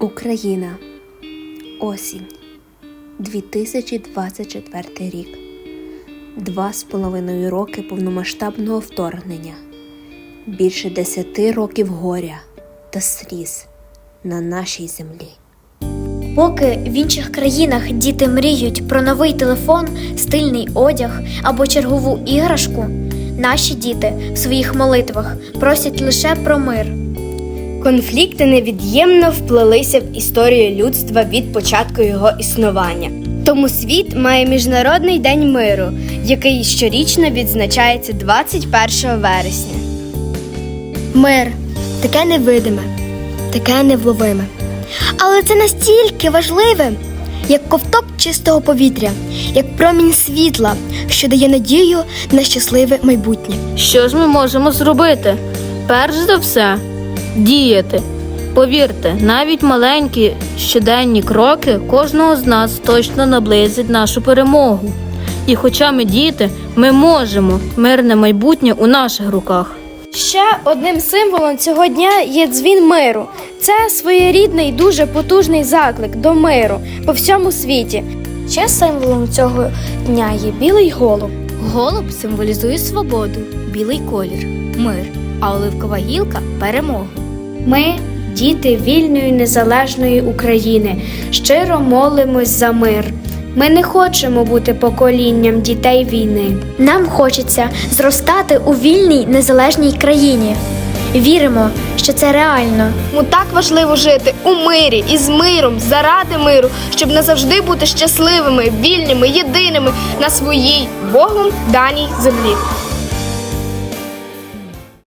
Україна. Осінь. 2024 рік. Два з половиною роки повномасштабного вторгнення. Більше десяти років горя та сліз на нашій землі. Поки в інших країнах діти мріють про новий телефон, стильний одяг або чергову іграшку, наші діти в своїх молитвах просять лише про мир. Конфлікти невід'ємно вплелися в історію людства від початку його існування. Тому світ має Міжнародний день миру, який щорічно відзначається 21 вересня. Мир таке невидиме, таке невловиме. Але це настільки важливе, як ковток чистого повітря, як промінь світла, що дає надію на щасливе майбутнє. Що ж ми можемо зробити? Перш за все, діяти. Повірте, навіть маленькі щоденні кроки кожного з нас точно наблизять нашу перемогу. І хоча ми діти, ми можемо мирне майбутнє у наших руках. Ще одним символом цього дня є дзвін миру. Це своєрідний дуже потужний заклик до миру по всьому світі. Ще символом цього дня є білий голуб. Голуб символізує свободу, білий колір, мир, а оливкова гілка перемогу. Ми, діти вільної незалежної України, щиро молимось за мир. Ми не хочемо бути поколінням дітей війни. Нам хочеться зростати у вільній незалежній країні. Віримо, що це реально. Тому так важливо жити у мирі і з миром, заради миру, щоб назавжди бути щасливими, вільними, єдиними на своїй Богом даній землі.